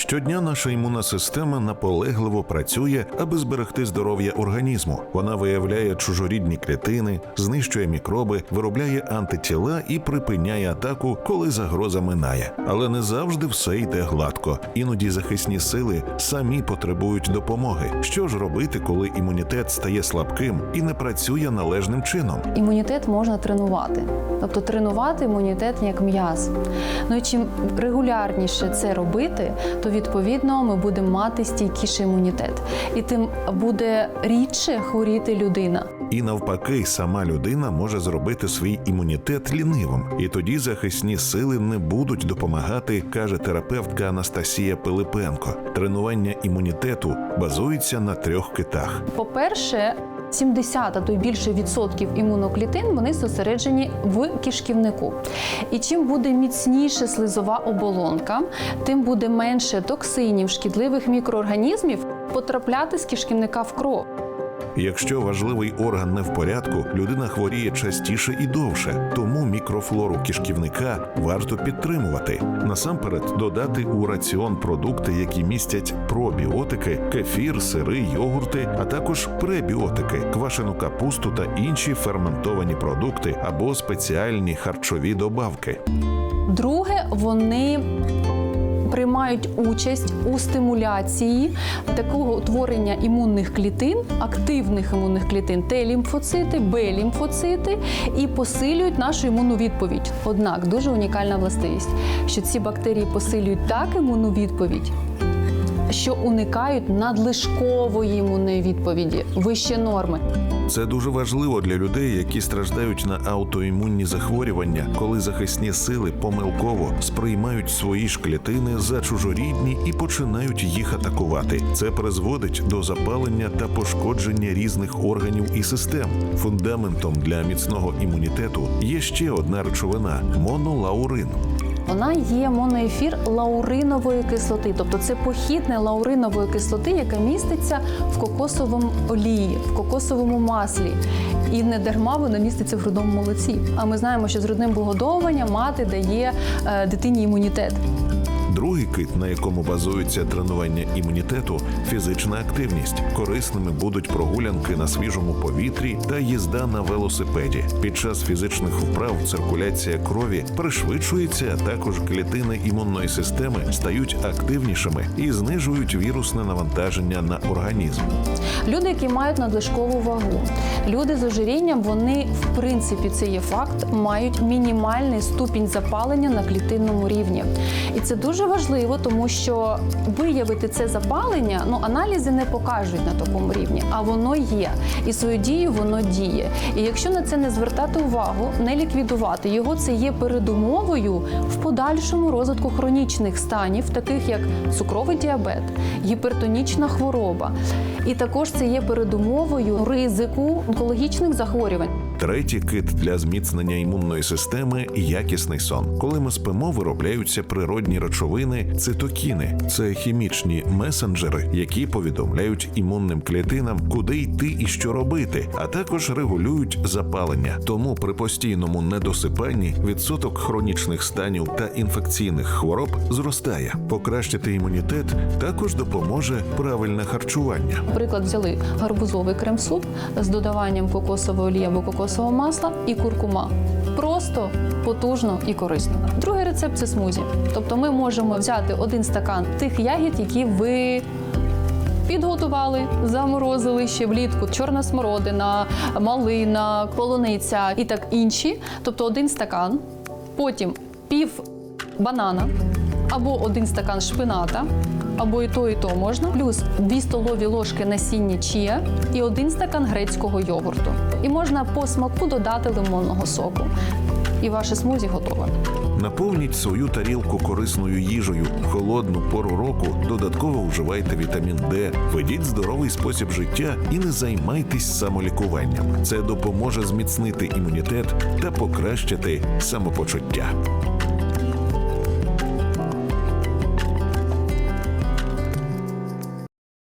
Щодня наша імунна система наполегливо працює, аби зберегти здоров'я організму. Вона виявляє чужорідні клітини, знищує мікроби, виробляє антитіла і припиняє атаку, коли загроза минає. Але не завжди все йде гладко. Іноді захисні сили самі потребують допомоги. Що ж робити, коли імунітет стає слабким і не працює належним чином? Імунітет можна тренувати, тобто тренувати імунітет як м'яз. Ну і чим регулярніше це робити, то відповідно ми будемо мати стійкіший імунітет, і тим буде рідше хворіти людина. І навпаки, сама людина може зробити свій імунітет лінивим, і тоді захисні сили не будуть допомагати, каже терапевтка Анастасія Пилипенко. Тренування імунітету базується на трьох китах. По-перше, 70, а то й більше відсотків імуноклітин вони зосереджені в кишківнику. І чим буде міцніше слизова оболонка, тим буде менше токсинів, шкідливих мікроорганізмів потрапляти з кишківника в кров. Якщо важливий орган не в порядку, людина хворіє частіше і довше, тому мікрофлору кишківника варто підтримувати. Насамперед додати у раціон продукти, які містять пробіотики, кефір, сири, йогурти, а також пребіотики, квашену капусту та інші ферментовані продукти або спеціальні харчові добавки. Друге, вони приймають участь у стимуляції такого утворення імунних клітин, активних імунних клітин, Т-лімфоцити, Б-лімфоцити і посилюють нашу імунну відповідь. Однак дуже унікальна властивість, що ці бактерії посилюють так імунну відповідь. Що уникають надлишкової імунної відповіді вище норми. Це дуже важливо для людей, які страждають на аутоімунні захворювання, коли захисні сили помилково сприймають свої ж клітини за чужорідні і починають їх атакувати. Це призводить до запалення та пошкодження різних органів і систем. Фундаментом для міцного імунітету є ще одна речовина монолаурин. Вона є моноефір лауринової кислоти, тобто це похідне лауринової кислоти, яка міститься в кокосовому олії, в кокосовому маслі. І не дарма вона міститься в грудному молоці. А ми знаємо, що з грудним вигодовуванням мати дає е, дитині імунітет. Другий кит, на якому базується тренування імунітету, фізична активність. Корисними будуть прогулянки на свіжому повітрі та їзда на велосипеді. Під час фізичних вправ циркуляція крові пришвидшується, а також клітини імунної системи стають активнішими і знижують вірусне навантаження на організм. Люди, які мають надлишкову вагу, люди з ожирінням, вони в принципі це є факт, мають мінімальний ступінь запалення на клітинному рівні. І це дуже важливо, тому що виявити це запалення, ну аналізи не покажуть на такому рівні, а воно є. І свою дію воно діє. І якщо на це не звертати увагу, не ліквідувати його, це є передумовою в подальшому розвитку хронічних станів, таких як цукровий діабет, гіпертонічна хвороба. І також це є передумовою ризику онкологічних захворювань. Третій кит для зміцнення імунної системи якісний сон. Коли ми спимо, виробляються природні речовини цитокіни. Це хімічні месенджери, які повідомляють імунним клітинам, куди йти і що робити, а також регулюють запалення. Тому при постійному недосипанні відсоток хронічних станів та інфекційних хвороб зростає. Покращити імунітет також допоможе правильне харчування. Наприклад, взяли гарбузовий крем-суп з додаванням кокосової олії або кокосового масла і куркума. Просто потужно і корисно. Другий рецепт це смузі. Тобто ми можемо взяти один стакан тих ягід, які ви підготували, заморозили ще влітку. Чорна смородина, малина, полуниця і так інші. Тобто один стакан, потім пів банана або один стакан шпината. Або і то, і то можна, плюс 2 столові ложки насіння чія і один стакан грецького йогурту. І можна по смаку додати лимонного соку. І ваше смузі готове. Наповніть свою тарілку корисною їжею в холодну пору року. Додатково вживайте вітамін Д, ведіть здоровий спосіб життя і не займайтесь самолікуванням. Це допоможе зміцнити імунітет та покращити самопочуття.